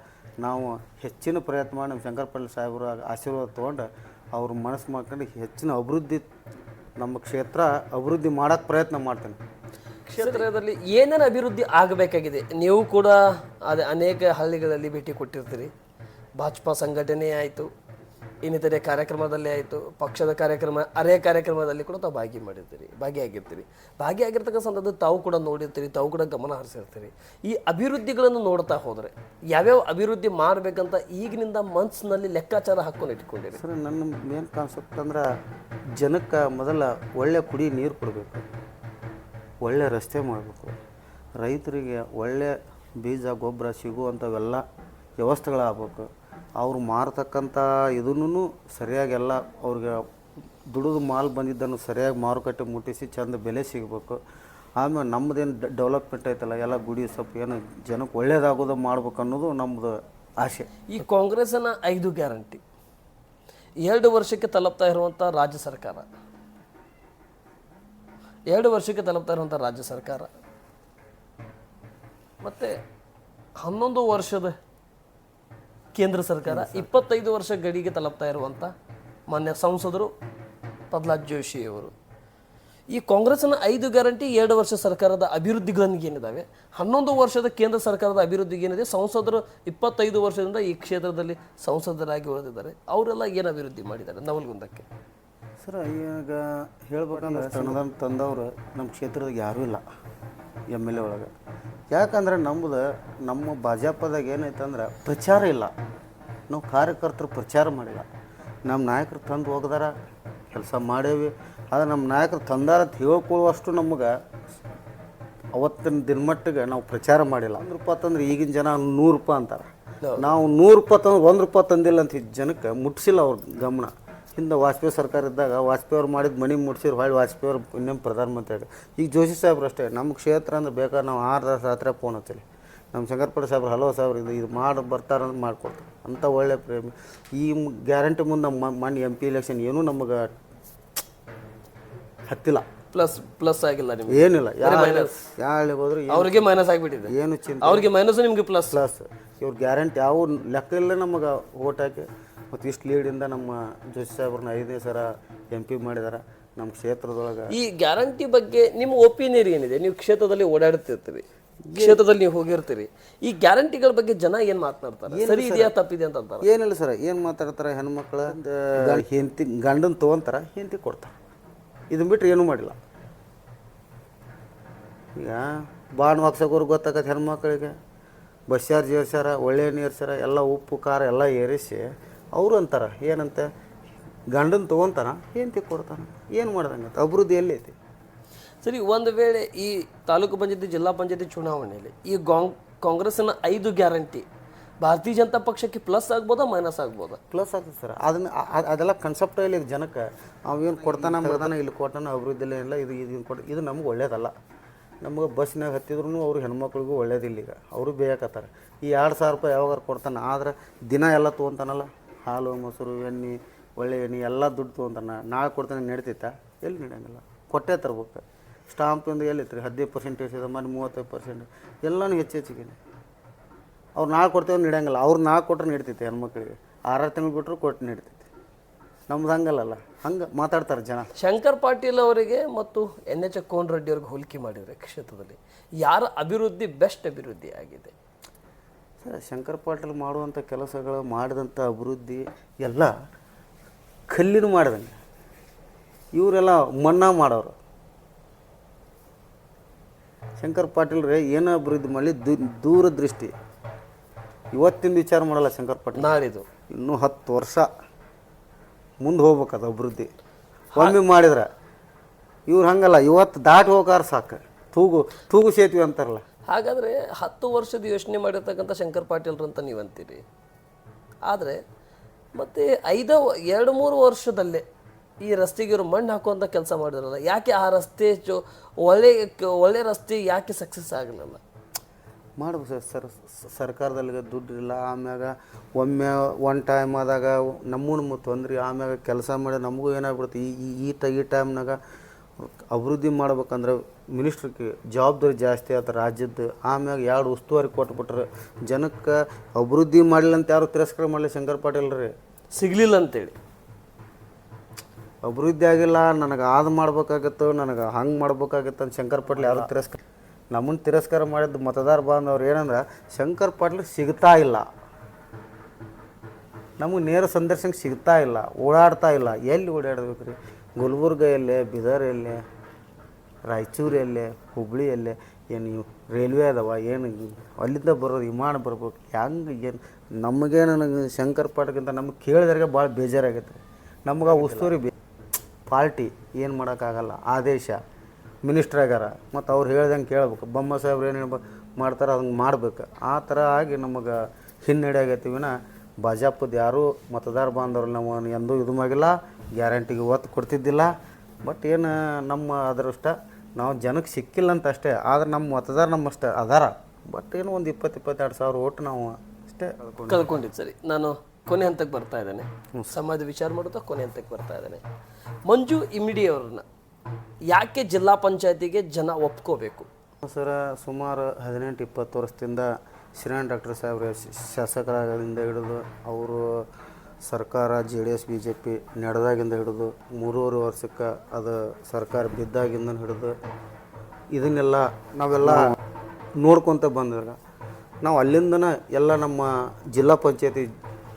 ನಾವು ಹೆಚ್ಚಿನ ಪ್ರಯತ್ನ ಮಾಡಿ ನಮ್ಮ ಶಂಕರಪಳ್ಳಿ ಸಾಹೇಬ್ರ ಆಶೀರ್ವಾದ ತೊಗೊಂಡು ಅವ್ರ ಮನಸ್ಸು ಮಾಡ್ಕೊಂಡು ಹೆಚ್ಚಿನ ಅಭಿವೃದ್ಧಿ, ನಮ್ಮ ಕ್ಷೇತ್ರ ಅಭಿವೃದ್ಧಿ ಮಾಡೋಕ್ಕೆ ಪ್ರಯತ್ನ ಮಾಡ್ತೇನೆ. ಕ್ಷೇತ್ರದಲ್ಲಿ ಏನೇನು ಅಭಿವೃದ್ಧಿ ಆಗಬೇಕಾಗಿದೆ? ನೀವು ಕೂಡ ಅದೇ ಅನೇಕ ಹಳ್ಳಿಗಳಲ್ಲಿ ಭೇಟಿ ಕೊಟ್ಟಿರ್ತೀರಿ. ಭಾಜಪಾ ಸಂಘಟನೆ ಆಯಿತು ಇನ್ನಿತರೆ ಕಾರ್ಯಕ್ರಮದಲ್ಲಿ ಆಯಿತು, ಪಕ್ಷದ ಕಾರ್ಯಕ್ರಮ, ಅರೆ ಕಾರ್ಯಕ್ರಮದಲ್ಲಿ ಕೂಡ ತಾವು ಭಾಗಿ ಮಾಡಿರ್ತೀರಿ, ಭಾಗಿಯಾಗಿರ್ತೀರಿ. ಭಾಗಿಯಾಗಿರ್ತಕ್ಕಂಥ ಸಂದರ್ಭದಲ್ಲಿ ತಾವು ಕೂಡ ನೋಡಿರ್ತೀರಿ, ತಾವು ಕೂಡ ಗಮನ ಹರಿಸಿರ್ತೀರಿ. ಈ ಅಭಿವೃದ್ಧಿಗಳನ್ನು ನೋಡ್ತಾ ಹೋದರೆ, ಯಾವ್ಯಾವ ಅಭಿವೃದ್ಧಿ ಮಾಡಬೇಕಂತ ಈಗಿನಿಂದ ಮನ್ಸಿನಲ್ಲಿ ಲೆಕ್ಕಾಚಾರ ಹಾಕೊಂಡು ಇಟ್ಕೊಂಡಿರಿ. ಸರ್, ನನ್ನ ಮೇನ್ ಕಾನ್ಸೆಪ್ಟ್ ಅಂದ್ರೆ ಜನಕ್ಕೆ ಮೊದಲ ಒಳ್ಳೆ ಕುಡಿ ನೀರು ಕೊಡಬೇಕು. ಒಳ್ಳೆ ರಸ್ತೆ ಮಾಡಬೇಕು. ರೈತರಿಗೆ ಒಳ್ಳೆ ಬೀಜ, ಗೊಬ್ಬರ ಸಿಗುವಂಥವೆಲ್ಲ ವ್ಯವಸ್ಥೆಗಳಾಗಬೇಕು. ಅವ್ರು ಮಾರತಕ್ಕಂಥ ಇದನ್ನು ಸರಿಯಾಗಿ ಎಲ್ಲ ಅವ್ರಿಗೆ ದುಡಿದು ಮಾಲ್ ಬಂದಿದ್ದನ್ನು ಸರಿಯಾಗಿ ಮಾರುಕಟ್ಟೆ ಮುಟ್ಟಿಸಿ ಚಂದ ಬೆಲೆ ಸಿಗಬೇಕು. ಆಮೇಲೆ ನಮ್ಮದೇನು ಡೆವಲಪ್ಮೆಂಟ್ ಐತಲ್ಲ, ಎಲ್ಲ ಗುಡಿ ಸ್ವಲ್ಪ ಏನು ಜನಕ್ಕೆ ಒಳ್ಳೇದಾಗೋದು ಮಾಡ್ಬೇಕು ಅನ್ನೋದು ನಮ್ಮದು ಆಸೆ. ಈ ಕಾಂಗ್ರೆಸ್ನ ಐದು ಗ್ಯಾರಂಟಿ. ಎರಡು ವರ್ಷಕ್ಕೆ ತಲುಪ್ತಾ ಇರುವಂಥ ರಾಜ್ಯ ಸರ್ಕಾರ. ಎರಡು ವರ್ಷಕ್ಕೆ ತಲುಪ್ತಾ ಇರುವಂಥ ರಾಜ್ಯ ಸರ್ಕಾರ. ಮತ್ತು ಹನ್ನೊಂದು ವರ್ಷದ ಕೇಂದ್ರ ಸರ್ಕಾರ ಇಪ್ಪತ್ತೈದು ವರ್ಷ ಗಡಿಗೆ ತಲುಪ್ತಾ ಇರುವಂಥ ಮಾನ್ಯ ಸಂಸದರು ಪ್ರಹ್ಲಾದ್ ಜೋಶಿ ಅವರು ಈ ಕಾಂಗ್ರೆಸ್ನ ಐದು ಗ್ಯಾರಂಟಿ ಎರಡು ವರ್ಷ ಸರ್ಕಾರದ ಅಭಿವೃದ್ಧಿಗಳನ್ನು ಏನಿದ್ದಾವೆ ಹನ್ನೊಂದು ವರ್ಷದ ಕೇಂದ್ರ ಸರ್ಕಾರದ ಅಭಿವೃದ್ಧಿಗೆ ಏನಿದೆ? ಸಂಸದರು ಇಪ್ಪತ್ತೈದು ವರ್ಷದಿಂದ ಈ ಕ್ಷೇತ್ರದಲ್ಲಿ ಸಂಸದರಾಗಿ ಉಳಿದಿದ್ದಾರೆ. ಅವರೆಲ್ಲ ಏನು ಅಭಿವೃದ್ಧಿ ಮಾಡಿದ್ದಾರೆ? ನವಲ್ಗುಂದಕ್ಕೆ. ಸರ್ ಈಗ ಹೇಳ್ಬೇಕಂದ್ರೆ ತಂದವರು ನಮ್ಮ ಕ್ಷೇತ್ರದಾಗ ಯಾರೂ ಇಲ್ಲ. ಎಂ ಎಲ್ ಎ ಒಳಗೆ. ಯಾಕಂದ್ರೆ ನಮ್ಮದು ನಮ್ಮ ಭಾಜಪದಾಗ ಏನೈತಂದ್ರೆ ಪ್ರಚಾರ ಇಲ್ಲ. ನಾವು ಕಾರ್ಯಕರ್ತರು ಪ್ರಚಾರ ಮಾಡಿಲ್ಲ. ನಮ್ಮ ನಾಯಕರು ತಂದು ಹೋಗ್ದಾರ ಕೆಲಸ ಮಾಡೇವಿ. ಆದರೆ ನಮ್ಮ ನಾಯಕರು ತಂದಾರ ಅಂತ ಹೇಳ್ಕೊಳ್ಳುವಷ್ಟು ನಮಗೆ ಅವತ್ತಿನ ದಿನಮಟ್ಟಿಗೆ ನಾವು ಪ್ರಚಾರ ಮಾಡಿಲ್ಲ. ಒಂದು ರೂಪಾಯಿ ತಂದ್ರೆ ಈಗಿನ ಜನ ನೂರು ರೂಪಾಯಿ ಅಂತಾರೆ. ನಾವು ನೂರು ರೂಪಾಯಿ ತಂದು ಒಂದು ರೂಪಾಯಿ ತಂದಿಲ್ಲ ಅಂತ ಜನಕ್ಕೆ ಮುಟ್ಸಿಲ್ಲ ಅವ್ರ ಗಮನ. ಹಿಂದೆ ವಾಜಪೇಯಿ ಸರ್ಕಾರ ಇದ್ದಾಗ ವಾಜಪೇಯಿ ಅವ್ರು ಮಾಡಿದ ಮನೆ ಮುಟ್ಸಿರು ಹೊಳ್ಳಿ ವಾಜಪೇಯಿ ಅವ್ರು ಇನ್ನೇನು ಪ್ರಧಾನಮಂತ್ರಿ ಆಗಿ. ಈಗ ಜೋಶಿ ಸಾಹೇಬ್ರು ಅಷ್ಟೇ ನಮ್ಮ ಕ್ಷೇತ್ರ ಅಂದ್ರೆ ಬೇಕಾದ್ರೆ ನಾವು ಆರು ದಾಸ ರಾತ್ರಿ ಫೋನ್ ಹಚ್ಚಲಿ. ನಮ್ಮ ಶಂಕರಪುರ ಸಾಹೇಬ್ರು ಹಲೋ ಸಾಹೇಬ್ರು ಇದು ಇದು ಮಾಡಿ ಬರ್ತಾರಂತ ಮಾಡಿಕೊಡ್ತಾರೆ. ಅಂಥ ಒಳ್ಳೆ ಪ್ರೇಮಿ. ಈ ಗ್ಯಾರಂಟಿ ಮುಂದೆ ನಮ್ಮ ಮಣ್ಣು ಎಂ ಪಿ ಎಲೆಕ್ಷನ್ ಏನೂ ನಮಗೆ ಹತ್ತಿಲ್ಲ. ಪ್ಲಸ್ ಪ್ಲಸ್ ಆಗಿಲ್ಲ ನಿಮ್ಗೆ. ಏನಿಲ್ಲ. ಯಾರು ಹೋದ್ರೆ ಅವ್ರಿಗೆ ಮೈನಸ್ ಆಗಿಬಿಟ್ಟಿದೆ. ಏನು ಚಿಂತೆ ಅವ್ರಿಗೆ ಮೈನಸ್ ನಿಮಗೆ ಪ್ಲಸ್ ಪ್ಲಸ್ ಇವ್ರ ಗ್ಯಾರಂಟಿ ಯಾವ ಲೆಕ್ಕ ಇಲ್ಲ ನಮಗೆ ಓಟ್ ಹಾಕಿ ಮತ್ತು ಇಷ್ಟು ಲೀಡಿಂದ ನಮ್ಮ ಜೋಶಿ ಸಾಹೇಬ್ರನ್ನ ಐದನೇ ಸರ ಎಂ ಪಿ ಮಾಡಿದಾರೆ ನಮ್ಮ ಕ್ಷೇತ್ರದೊಳಗೆ. ಈ ಗ್ಯಾರಂಟಿ ಬಗ್ಗೆ ನಿಮ್ಮ ಒಪಿನಿಯನ್ ಏನಿದೆ? ನೀವು ಕ್ಷೇತ್ರದಲ್ಲಿ ಓಡಾಡ್ತಿರ್ತೀರಿ. ಕ್ಷೇತ್ರದಲ್ಲಿ ನೀವು ಹೋಗಿರ್ತೀರಿ. ಈ ಗ್ಯಾರಂಟಿಗಳ ಬಗ್ಗೆ ಜನ ಏನು ಮಾತನಾಡ್ತಾರೆ? ಸರಿ ಇದೆಯಾ ತಪ್ಪಿದೆ ಅಂತ ಅಂತಾರೆ? ಏನಿಲ್ಲ ಸರ್. ಏನು ಮಾತಾಡ್ತಾರೆ ಹೆಣ್ಮಕ್ಳು ಹೆಂಡತಿ ಗಂಡನ ತೊಗೊಂತಾರ ಹೆಂಡತಿ ಕೊಡ್ತಾರೆ. ಇದನ್ನ ಬಿಟ್ಟರೆ ಏನೂ ಮಾಡಿಲ್ಲ. ಈಗ ಬಾಣ್ ಹಾಕ್ಸೋಕೋರು ಗೊತ್ತಾಗತ್ತೆ ಹೆಣ್ಮಕ್ಳಿಗೆ. ಬಸ್ ಚಾರ್ಜ್ ಏರ್ಸ್ಯಾರ ಒಳ್ಳೆ ಏರ್ಸ್ಯಾರ ಎಲ್ಲ ಉಪ್ಪು ಖಾರ ಎಲ್ಲ ಏರಿಸಿ ಅವರು ಅಂತಾರೆ ಏನಂತ? ಗಂಡನ ತೊಗೊಂತಾನ ಹೆಂಡತಿ ಕೊಡ್ತಾನ ಏನು ಮಾಡ್ದಂಗೆ ಅಭಿವೃದ್ಧಿ ಎಲ್ಲಿ ಐತಿ? ಸರಿ ಒಂದು ವೇಳೆ ಈ ತಾಲೂಕು ಪಂಚಾಯತಿ ಜಿಲ್ಲಾ ಪಂಚಾಯತಿ ಚುನಾವಣೆಯಲ್ಲಿ ಈ ಗಾಂಗ್ ಕಾಂಗ್ರೆಸ್ನ ಐದು ಗ್ಯಾರಂಟಿ ಭಾರತೀಯ ಜನತಾ ಪಕ್ಷಕ್ಕೆ ಪ್ಲಸ್ ಆಗ್ಬೋದಾ ಮೈನಸ್ ಆಗ್ಬೋದಾ? ಪ್ಲಸ್ ಆಗ್ತದೆ ಸರ್. ಅದನ್ನ ಅದೆಲ್ಲ ಕನ್ಸೆಪ್ಟ್ ಇಲ್ಲಿ ಜನಕ್ಕೆ ಅವೇನು ಕೊಡ್ತಾನ ಮಾಡ್ತಾನ ಇಲ್ಲಿ ಕೊಟ್ಟಾನ ಅಭಿವೃದ್ಧಿ ಇಲ್ಲ ಇದು ಇದು ಕೊಡ್ ಇದು ನಮ್ಗೆ ಒಳ್ಳೇದಲ್ಲ. ನಮ್ಗೆ ಬಸ್ನಾಗ ಹತ್ತಿದ್ರು ಅವ್ರು ಹೆಣ್ಮಕ್ಳಿಗೂ ಒಳ್ಳೇದಿಲ್ಲ ಈಗ. ಅವರು ಬೇಯಕತ್ತಾರೆ. ಈ ಎರಡು ಸಾವಿರ ರೂಪಾಯಿ ಯಾವಾಗ ಕೊಡ್ತಾನೆ ಆದ್ರೆ ದಿನ ಎಲ್ಲ ತೊಗೊಂತಾನಲ್ಲ? ಹಾಲು, ಮೊಸರು, ಎಣ್ಣೆ, ಒಳ್ಳೆ ಎಣ್ಣೆ ಎಲ್ಲ ದುಡ್ಡು ತೊಗೊಂತಾನೆ ನಾಳೆ ಕೊಡ್ತಾನೆ ನಡೀತೈತಾ ಎಲ್ಲಿ ನಡೆಯಂಗಿಲ್ಲ. ಕೊಟ್ಟೇ ತರ್ಬೇಕು. ಸ್ಟಾಂಪಿಂದ ಎಲ್ಲಿತ್ತು ರೀ? ಹದಿನೈದು ಪರ್ಸೆಂಟೇಜ್ ಇದೆ ಮನೆ ಮೂವತ್ತೈದು ಪರ್ಸೆಂಟ್ ಎಲ್ಲನೂ ಹೆಚ್ಚು ಹೆಚ್ಚಿಗೆ ಅವ್ರು ನಾಳೆ ಕೊಡ್ತೇವೆ ನಡೆಯಂಗಿಲ್ಲ. ಅವ್ರು ನಾಳೆ ಕೊಟ್ಟರೆ ನಡೀತೈತೆ ಹೆಣ್ಮಕ್ಳಿಗೆ. ಆರಾರು ತಿಂಗಳು ಬಿಟ್ಟರು ಕೊಟ್ಟು ನಡೀತೈತೆ ನಮ್ದು ಹಂಗಲ್ಲಲ್ಲ. ಹಂಗೆ ಮಾತಾಡ್ತಾರೆ ಜನ. ಶಂಕರ್ ಪಾಟೀಲ್ ಅವರಿಗೆ ಮತ್ತು ಎನ್ ಎಚ್ ಕೋನ್ ರೆಡ್ಡಿ ಅವ್ರಿಗೆ ಹೋಲಿಕೆ ಮಾಡಿದರೆ ಕ್ಷೇತ್ರದಲ್ಲಿ ಯಾರ ಅಭಿವೃದ್ಧಿ ಬೆಸ್ಟ್ ಅಭಿವೃದ್ಧಿ ಆಗಿದೆ? ಶಂಕರ್ ಪಾಟೀಲ್ ಮಾಡುವಂಥ ಕೆಲಸಗಳು ಮಾಡಿದಂಥ ಅಭಿವೃದ್ಧಿ ಎಲ್ಲ ಕಲ್ಲಿನ ಮಾಡಿದಂಗೆ. ಇವರೆಲ್ಲ ಮಣ್ಣಾ ಮಾಡೋರು. ಶಂಕರ್ ಪಾಟೀಲ್ರೆ ಏನೋ ಅಭಿವೃದ್ಧಿ ಮಾಡಲಿ ದೂರದೃಷ್ಟಿ. ಇವತ್ತಿನ ವಿಚಾರ ಮಾಡಲ್ಲ ಶಂಕರ್ ಪಾಟೀಲ್. ನಾಳಿದು ಇನ್ನೂ ಹತ್ತು ವರ್ಷ ಮುಂದೆ ಹೋಗ್ಬೇಕದು ಅಭಿವೃದ್ಧಿ. ಒಮ್ಮೆ ಮಾಡಿದ್ರೆ ಇವ್ರು ಹಂಗಲ್ಲ ಇವತ್ತು ದಾಟಿ ಹೋಗಾರ ಸಾಕು. ತೂಗು ತೂಗು ಸೇತುವೆ ಅಂತಾರಲ್ಲ. ಹಾಗಾದ್ರೆ ಹತ್ತು ವರ್ಷದ ಯೋಚನೆ ಮಾಡಿರ್ತಕ್ಕಂಥ ಶಂಕರ್ ಪಾಟೀಲ್ರು ಅಂತ ನೀವು ಅಂತೀರಿ ಆದರೆ ಮತ್ತು ಐದ ಎರಡು ಮೂರು ವರ್ಷದಲ್ಲೇ ಈ ರಸ್ತೆಗೆ ಇವರು ಮಣ್ಣು ಹಾಕುವಂಥ ಕೆಲಸ ಮಾಡಿದ್ರಲ್ಲ, ಯಾಕೆ ಆ ರಸ್ತೆ ಚೊ, ಒಳ್ಳೆ ಒಳ್ಳೆ ರಸ್ತೆ ಯಾಕೆ ಸಕ್ಸಸ್ ಆಗಲಿಲ್ಲ? ಮಾಡ್ಬೋದು ಸರ್ ಸರ್ ಸರ್ಕಾರದಲ್ಲಿ ದುಡ್ಡಿಲ್ಲ ಆಮ್ಯಾಗ ಒಮ್ಮೆ ಒನ್ ಟೈಮ್ ಆದಾಗ ನಮ್ಮೂ ತೊಂದ್ರೆ, ಆಮ್ಯಾಗ ಕೆಲಸ ಮಾಡಿ ನಮಗೂ ಏನಾಗ್ಬಿಡುತ್ತೆ? ಈ, ಈ- ಈ ಟೈಮ್ನಾಗ ಅಭಿವೃದ್ಧಿ ಮಾಡ್ಬೇಕಂದ್ರೆ ಮಿನಿಸ್ಟ್ರಿಗೆ ಜವಾಬ್ದಾರಿ ಜಾಸ್ತಿ ಆಯ್ತು. ರಾಜ್ಯದ್ದು ಆಮ್ಯಾಗ ಎರಡು ಉಸ್ತುವಾರಿ ಕೊಟ್ಬಿಟ್ರೆ ಜನಕ್ಕೆ ಅಭಿವೃದ್ಧಿ ಮಾಡಲಿಲ್ಲ ಅಂತ ಯಾರು ತಿರಸ್ಕಾರ ಮಾಡಲಿ ಶಂಕರ್ ಪಾಟೀಲ್ ರೀ? ಸಿಗಲಿಲ್ಲ ಅಂತೇಳಿ. ಅಭಿವೃದ್ಧಿ ಆಗಿಲ್ಲ ನನಗೆ ಅದು ಮಾಡ್ಬೇಕಾಗತ್ತು ನನಗೆ ಹಂಗೆ ಮಾಡ್ಬೇಕಾಗತ್ತೆ ಅಂತ ಶಂಕರ್ ಪಾಟೀಲ್ ಯಾರು ತಿರಸ್ಕಾರ ನಮ್ಮನ್ನು ತಿರಸ್ಕಾರ ಮಾಡಿದ್ದು ಮತದಾರ ಬಾಂಧವ್ರು ಏನಂದ್ರೆ ಶಂಕರ್ ಪಾಟೀಲ್ ಸಿಗ್ತಾ ಇಲ್ಲ. ನಮಗೆ ನೇರ ಸಂದರ್ಶನಕ್ಕೆ ಸಿಗ್ತಾ ಇಲ್ಲ ಓಡಾಡ್ತಾ ಇಲ್ಲ. ಎಲ್ಲಿ ಓಡಾಡ್ಬೇಕು ರೀ? ಗುಲ್ಬರ್ಗ ಎಲ್ಲೇ, ಬೀದರ್ ಎಲ್ಲೇ, ರಾಯಚೂರು ಎಲ್ಲೇ ಹುಬ್ಬಳ್ಳಿ ಎಲ್ಲೇ, ಏನು ಇವು ರೈಲ್ವೆ ಅದಾವ, ಏನು ಅಲ್ಲಿಂದ ಬರೋದು, ವಿಮಾನ ಬರ್ಬೇಕು, ಹೆಂಗೆ ಏನು, ನಮಗೆ ನನಗೆ ಶಂಕರ್ ಪಾಠಕ್ಕಿಂತ ನಮಗೆ ಕೇಳಿದ್ರಿಗೆ ಭಾಳ ಬೇಜಾರಾಗೈತೆ. ನಮ್ಗೆ ಆ ಉಸ್ತುವಾರಿ ಬೇ ಪಾರ್ಟಿ ಏನು ಮಾಡೋಕ್ಕಾಗಲ್ಲ, ಆದೇಶ, ಮಿನಿಸ್ಟ್ರ್ ಆಗ್ಯಾರ, ಮತ್ತು ಅವ್ರು ಹೇಳ್ದಂಗೆ ಕೇಳ್ಬೇಕು ಬೊಮ್ಮ ಸಾಹೇಬ್ರು ಏನು ಮಾಡ್ತಾರೆ ಅದನ್ನು ಮಾಡ್ಬೇಕು, ಆ ಥರ ಆಗಿ ನಮಗೆ ಹಿನ್ನಡೆ ಆಗೈತಿ ವಿನ ಭಾಜಪದ ಯಾರೂ ಮತದಾರ ಬಾಂಧವ್ರು ನಾವು ಎಂದೂ ಇದು ಮಾಡಿಲ್ಲ ಗ್ಯಾರಂಟಿಗೆ ಒತ್ತು ಕೊಡ್ತಿದ್ದಿಲ್ಲ. ಬಟ್ ಏನು ನಮ್ಮ ಅದೃಷ್ಟ ನಾವು ಜನಕ್ಕೆ ಸಿಕ್ಕಿಲ್ಲ ಅಂತ ಅಷ್ಟೇ ಆದ್ರೆ ನಮ್ಮ ಮತದಾರ ನಮ್ಮಷ್ಟೇ ಅದಾರ. ಬಟ್ ಏನು ಒಂದು ಇಪ್ಪತ್ತು ಇಪ್ಪತ್ತೆರಡು ಸಾವಿರ ಓಟ್ ನಾವು ಅಷ್ಟೇ ಕಳ್ಕೊಂಡಿದ್ದು ಸರಿ. ನಾನು ಕೊನೆ ಹಂತಕ್ಕೆ ಬರ್ತಾ ಇದ್ದೇನೆ. ಸಮಾಜ ವಿಚಾರ ಮಾಡುತ್ತಾ ಕೊನೆ ಹಂತಕ್ಕೆ ಬರ್ತಾ ಇದ್ದೇನೆ. ಮಂಜು ಇಮಿಡಿ ಅವ್ರನ್ನ ಯಾಕೆ ಜಿಲ್ಲಾ ಪಂಚಾಯತಿಗೆ ಜನ ಒಪ್ಕೋಬೇಕು? ಸರ ಸುಮಾರು ಹದಿನೆಂಟು ಇಪ್ಪತ್ತು ವರ್ಷದಿಂದ ಶ್ರೀರಾಮ್ ಡಾಕ್ಟರ್ ಸಾಹೇಬ್ರ ಶಾಸಕರಾಗಿಂದ ಹಿಡಿದು ಅವರು ಸರ್ಕಾರ, J D S, B J P ನಡೆದಾಗಿಂದ ಹಿಡಿದು ಮೂರುವರೆ ವರ್ಷಕ್ಕೆ ಅದು ಸರ್ಕಾರ ಬಿದ್ದಾಗಿಂದ ಹಿಡಿದು ಇದನ್ನೆಲ್ಲ ನಾವೆಲ್ಲ ನೋಡ್ಕೊತ ಬಂದಾಗ ನಾವು ಅಲ್ಲಿಂದನೇ ಎಲ್ಲ ನಮ್ಮ ಜಿಲ್ಲಾ ಪಂಚಾಯತಿ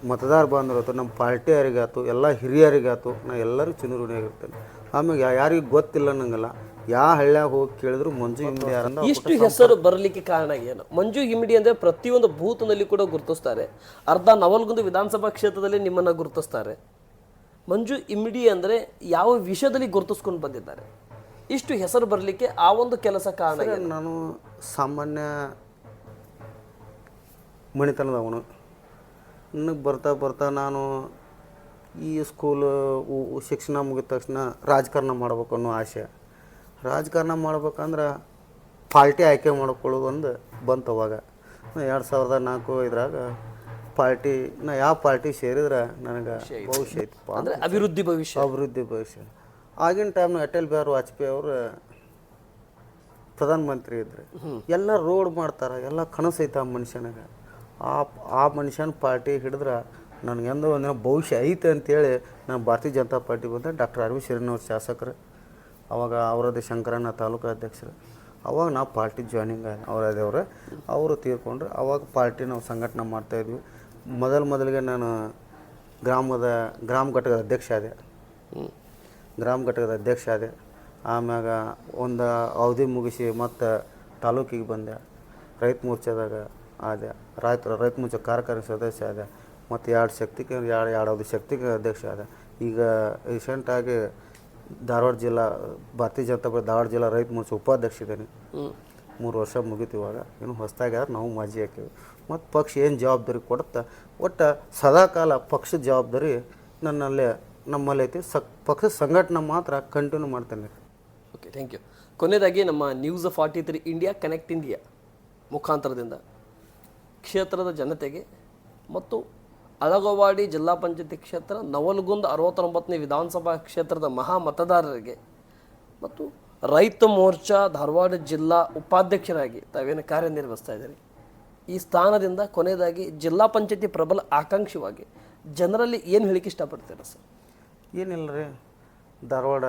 ಮತದಾರ ಬಂದಿರತ್ತು ನಮ್ಮ ಪಾರ್ಟಿಯರಿಗಾಯ್ತು ಎಲ್ಲ ಹಿರಿಯರಿಗಾಯ್ತು, ನಾ ಎಲ್ಲರೂ ಚಿನ್ನರುಣಿಯಾಗಿರ್ತೇನೆ ಆಮೇಲೆ ಯಾ- ಯಾರಿಗೂ ಗೊತ್ತಿಲ್ಲ ನಂಗಲ್ಲ ಯಾವ ಹಳ್ಳ್ಯಾಗ ಹೋಗಿ ಕೇಳಿದ್ರು ಮಂಜು ಇಮಿಡಿ ಯಾರಂದ ಇಷ್ಟು ಹೆಸರು ಬರಲಿಕ್ಕೆ ಕಾರಣ ಏನು? ಮಂಜು ಇಮಿಡಿ ಅಂದ್ರೆ ಪ್ರತಿಯೊಂದು ಭೂತನಲ್ಲಿ ಕೂಡ ಗುರುತಿಸ್ತಾರೆ. ಅರ್ಧ ನವಲ್ಗುಂದು ವಿಧಾನಸಭಾ ಕ್ಷೇತ್ರದಲ್ಲಿ ನಿಮ್ಮನ್ನ ಗುರುತಿಸ್ತಾರೆ. ಮಂಜು ಇಮಿಡಿ ಅಂದ್ರೆ ಯಾವ ವಿಷಯದಲ್ಲಿ ಗುರುತಿಸ್ಕೊಂಡು ಬಂದಿದ್ದಾರೆ? ಇಷ್ಟು ಹೆಸರು ಬರಲಿಕ್ಕೆ ಆ ಒಂದು ಕೆಲಸ ಕಾರಣ ಏನು? ನಾನು ಸಾಮಾನ್ಯ ಮಣಿತನದವನು ನನಗೆ ಬರ್ತಾ ಬರ್ತಾ ನಾನು ಈ ಸ್ಕೂಲು ಶಿಕ್ಷಣ ಮುಗಿದ ತಕ್ಷಣ ರಾಜಕಾರಣ ಮಾಡ್ಬೇಕು ಅನ್ನೋ ಆಸೆ. ರಾಜಕಾರಣ ಮಾಡ್ಬೇಕಂದ್ರೆ ಪಾರ್ಟಿ ಆಯ್ಕೆ ಮಾಡ್ಕೊಳ್ಳೋದು ಒಂದು ಬಂತು ಅವಾಗ. ಎರಡು ಸಾವಿರದ ನಾಲ್ಕು ಇದ್ರಾಗ ಪಾರ್ಟಿ ನಾ ಯಾವ ಪಾರ್ಟಿ ಸೇರಿದ್ರೆ ನನಗೆ ಭವಿಷ್ಯ ಐತಪ್ಪ ಅಂದರೆ ಅಭಿವೃದ್ಧಿ ಭವಿಷ್ಯ. ಅಭಿವೃದ್ಧಿ ಭವಿಷ್ಯ. ಆಗಿನ ಟೈಮ್ನ ಅಟಲ್ ಬಿಹಾರಿ ವಾಜಪೇಯಿ ಅವರು ಪ್ರಧಾನಮಂತ್ರಿ ಇದ್ರು ಎಲ್ಲ ರೋಡ್ ಮಾಡ್ತಾರೆ ಎಲ್ಲ ಕನಸೈತೆ ಆ ಮನುಷ್ಯನಿಗೆ. ಆ ಆ ಮನುಷ್ಯನ ಪಾರ್ಟಿ ಹಿಡಿದ್ರೆ ನನಗೆಂದು ಒಂದಿನ ಭವಿಷ್ಯ ಐತೆ ಅಂತೇಳಿ ನಾನು ಭಾರತೀಯ ಜನತಾ ಪಾರ್ಟಿ ಬಂದೆ ಡಾಕ್ಟರ್ ಆರ್ ವಿ ಶರಣವ್ರ ಶಾಸಕರು ಅವಾಗ ಅವರದೇ ಶಂಕರಣ್ಣ ತಾಲೂಕು ಅಧ್ಯಕ್ಷರು. ಅವಾಗ ನಾವು ಪಾರ್ಟಿ ಜಾಯ್ನಿಂಗ್ ಅವರದೇವ್ರೆ ಅವರು ತೀರ್ಕೊಂಡ್ರು. ಅವಾಗ ಪಾರ್ಟಿ ನಾವು ಸಂಘಟನೆ ಮಾಡ್ತಾಯಿದ್ವಿ ಮೊದಲು ಮೊದಲಿಗೆ ನಾನು ಗ್ರಾಮದ, ಗ್ರಾಮ ಘಟಕದ ಅಧ್ಯಕ್ಷ ಆದೆ. ಗ್ರಾಮ ಘಟಕದ ಅಧ್ಯಕ್ಷ ಆದೆ. ಆಮ್ಯಾಗ ಒಂದು ಅವಧಿ ಮುಗಿಸಿ ಮತ್ತು ತಾಲೂಕಿಗೆ ಬಂದೆ. ರೈತ ಮೋರ್ಚಾದಾಗ ಆದೆ. ರೈತ ರೈತ ಮೋರ್ಚಾ ಕಾರ್ಯಕಾರಿ ಸದಸ್ಯ ಆದೆ. ಮತ್ತು ಎರಡು ಶಕ್ತಿಗೆ ಎರಡು ಎರಡು ಅವಧಿ ಶಕ್ತಿಗೆ ಅಧ್ಯಕ್ಷ ಆದೆ. ಈಗ ರೀಸೆಂಟಾಗಿ ಧಾರವಾಡ ಜಿಲ್ಲಾ ಭಾರತೀಯ ಜನತಾ ಪಾರ್ಟಿ ಧಾರವಾಡ ಜಿಲ್ಲಾ ರೈತ ಮೋರ್ಚಾ ಉಪಾಧ್ಯಕ್ಷ ಇದ್ದೇನೆ. ಮೂರು ವರ್ಷ ಮುಗೀತು ಇವಾಗ. ಏನು ಹೊಸದಾಗಿ ಆದ್ರೆ ನಾವು ಮಾಜಿ ಹಾಕೇವಿ ಮತ್ತು ಪಕ್ಷ ಏನು ಜವಾಬ್ದಾರಿ ಕೊಡುತ್ತೆ? ಒಟ್ಟು ಸದಾಕಾಲ ಪಕ್ಷದ ಜವಾಬ್ದಾರಿ ನನ್ನಲ್ಲೇ ನಮ್ಮಲ್ಲಿ ಐತಿ. ಸ ಪಕ್ಷದ ಸಂಘಟನೆ ಮಾತ್ರ ಕಂಟಿನ್ಯೂ ಮಾಡ್ತೇನೆ. ಓಕೆ ಥ್ಯಾಂಕ್ ಯು ಕೊನೆಯದಾಗಿ ನಮ್ಮ news forty three India connect India ಮುಖಾಂತರದಿಂದ ಕ್ಷೇತ್ರದ ಜನತೆಗೆ ಮತ್ತು ಅಳಗವಾಡಿ ಜಿಲ್ಲಾ ಪಂಚಾಯತಿ ಕ್ಷೇತ್ರ ನವಲಗುಂದ ಅರವತ್ತೊಂಬತ್ತನೇ ವಿಧಾನಸಭಾ ಕ್ಷೇತ್ರದ ಮಹಾ ಮತದಾರರಿಗೆ ಮತ್ತು ರೈತ ಮೋರ್ಚಾ ಧಾರವಾಡ ಜಿಲ್ಲಾ ಉಪಾಧ್ಯಕ್ಷರಾಗಿ ತಾವೇನು ಕಾರ್ಯನಿರ್ವಹಿಸ್ತಾ ಇದ್ದೀರಿ? ಈ ಸ್ಥಾನದಿಂದ ಕೊನೆಯದಾಗಿ ಜಿಲ್ಲಾ ಪಂಚಾಯತಿ ಪ್ರಬಲ ಆಕಾಂಕ್ಷಿವಾಗಿ ಜನರಲ್ಲಿ ಏನು ಹೇಳಿಕೆ ಇಷ್ಟಪಡ್ತೀರಾ ಸರ್? ಏನಿಲ್ಲ ರೀ. ಧಾರವಾಡ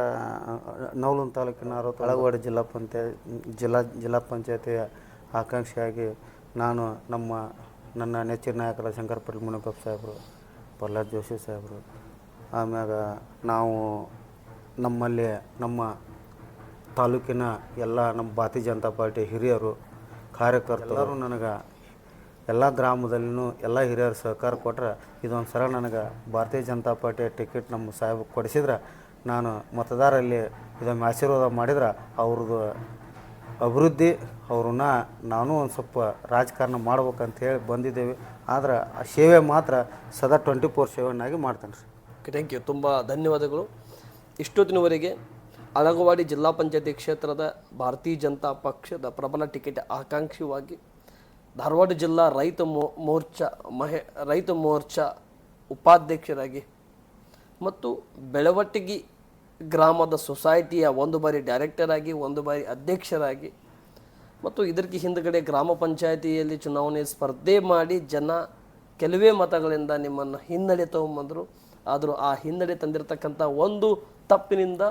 ನವಲೂನ್ ತಾಲೂಕಿನ ಅರವತ್ತು ಅಳಗವಾಡ ಜಿಲ್ಲಾ ಪಂಚಾಯತ್, ಜಿಲ್ಲಾ ಜಿಲ್ಲಾ ಪಂಚಾಯತಿಯ ಆಕಾಂಕ್ಷಿಯಾಗಿ ನಾನು ನಮ್ಮ ನನ್ನ ನೆಚ್ಚಿನ ನಾಯಕರ ಶಂಕರ್ ಪಟೇಲ್ ಮುನಕಪ್ಪ ಸಾಹೇಬರು, ಪ್ರಹ್ಲಾದ್ ಜೋಶಿ ಸಾಹೇಬರು. ಆಮ್ಯಾಗ ನಾವು ನಮ್ಮಲ್ಲಿ ನಮ್ಮ ತಾಲೂಕಿನ ಎಲ್ಲ ನಮ್ಮ ಭಾರತೀಯ ಜನತಾ ಪಾರ್ಟಿ ಹಿರಿಯರು, ಕಾರ್ಯಕರ್ತರು ನನಗೆ ಎಲ್ಲ ಗ್ರಾಮದಲ್ಲಿನೂ ಎಲ್ಲ ಹಿರಿಯರು ಸಹಕಾರ ಕೊಟ್ಟರೆ ಇದೊಂದು ಸಲ ನನಗೆ ಭಾರತೀಯ ಜನತಾ ಪಾರ್ಟಿಯ ಟಿಕೆಟ್ ನಮ್ಮ ಸಾಹೇಬ್ ಕೊಡಿಸಿದ್ರೆ, ನಾನು ಮತದಾರರಲ್ಲಿ ಇದೊಮ್ಮೆ ಆಶೀರ್ವಾದ ಮಾಡಿದ್ರೆ, ಅವ್ರದ್ದು ಅಭಿವೃದ್ಧಿ ಅವ್ರನ್ನ ನಾನು ಒಂದು ಸ್ವಲ್ಪ ರಾಜಕಾರಣ ಮಾಡ್ಬೇಕಂತ ಹೇಳಿ ಬಂದಿದ್ದೇವೆ. ಆದ್ರೆ ಆ ಸೇವೆ ಮಾತ್ರ ಸದಾ ಟ್ವೆಂಟಿ ಫೋರ್ ಸೆವೆನ್ ಆಗಿ ಮಾಡ್ತೇನೆ ರೀ ಓಕೆ ಥ್ಯಾಂಕ್ ಯು ತುಂಬ ಧನ್ಯವಾದಗಳು. ಇಷ್ಟೊತ್ತಿನವರೆಗೆ ಅಳಗವಾಡಿ ಜಿಲ್ಲಾ ಪಂಚಾಯತಿ ಕ್ಷೇತ್ರದ ಭಾರತೀಯ ಜನತಾ ಪಕ್ಷದ ಪ್ರಬಲ ಟಿಕೆಟ್ ಆಕಾಂಕ್ಷಿವಾಗಿ ಧಾರವಾಡ ಜಿಲ್ಲಾ ರೈತ ಮೋ, ಮೋರ್ಚಾ, ಮಹೆ, ರೈತ ಮೋರ್ಚಾ ಉಪಾಧ್ಯಕ್ಷರಾಗಿ ಮತ್ತು ಬೆಳವಟ್ಟಿಗಿ ಗ್ರಾಮದ ಸೊಸೈಟಿಯ ಒಂದು ಬಾರಿ ಡೈರೆಕ್ಟರ್ ಆಗಿ, ಒಂದು ಬಾರಿ ಅಧ್ಯಕ್ಷರಾಗಿ ಮತ್ತು ಇದಕ್ಕೆ ಹಿಂದುಗಡೆ ಗ್ರಾಮ ಪಂಚಾಯಿತಿಯಲ್ಲಿ ಚುನಾವಣೆ ಸ್ಪರ್ಧೆ ಮಾಡಿ ಜನ ಕೆಲವೇ ಮತಗಳಿಂದ ನಿಮ್ಮನ್ನು ಹಿನ್ನಡೆ ತಗೊಂಬಂದರು. ಆದರೂ ಆ ಹಿನ್ನಡೆ ತಂದಿರತಕ್ಕಂಥ ಒಂದು ತಪ್ಪಿನಿಂದ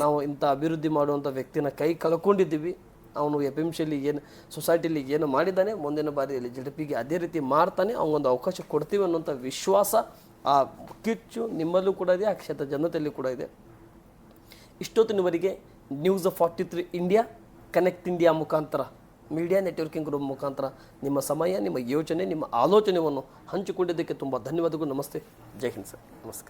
ನಾವು ಇಂಥ ಅಭಿವೃದ್ಧಿ ಮಾಡುವಂಥ ವ್ಯಕ್ತಿನ ಕೈ ಕಳ್ಕೊಂಡಿದ್ದೀವಿ. ಅವನು ಎಫ್ ಎಂ ಸಿಯಲ್ಲಿ ಏನು ಸೊಸೈಟಿಲಿ ಏನು ಮಾಡಿದ್ದಾನೆ, ಮುಂದಿನ ಬಾರಿಯಲ್ಲಿ ಪಿಗೆ ಅದೇ ರೀತಿ ಮಾಡ್ತಾನೆ, ಅವನಿಗೊಂದು ಅವಕಾಶ ಕೊಡ್ತೀವಿ ಅನ್ನೋಂಥ ವಿಶ್ವಾಸ ಆ ಕಿಚ್ಚು ನಿಮ್ಮಲ್ಲೂ ಕೂಡ ಇದೆ, ಆ ಕ್ಷೇತ್ರ ಜನತೆಯಲ್ಲಿ ಕೂಡ ಇದೆ. ಇಷ್ಟೊತ್ತಿನವರೆಗೆ news forty three India connect India ಮುಖಾಂತರ ಮೀಡಿಯಾ ನೆಟ್ವರ್ಕಿಂಗ್ ಗ್ರೂಪ್ ಮುಖಾಂತರ ನಿಮ್ಮ ಸಮಯ, ನಿಮ್ಮ ಯೋಚನೆ, ನಿಮ್ಮ ಆಲೋಚನೆಯನ್ನು ಹಂಚಿಕೊಂಡಿದ್ದಕ್ಕೆ ತುಂಬ ಧನ್ಯವಾದಗಳು. ನಮಸ್ತೆ. ಜೈ ಹಿಂದ್ ಸರ್. ನಮಸ್ಕಾರ.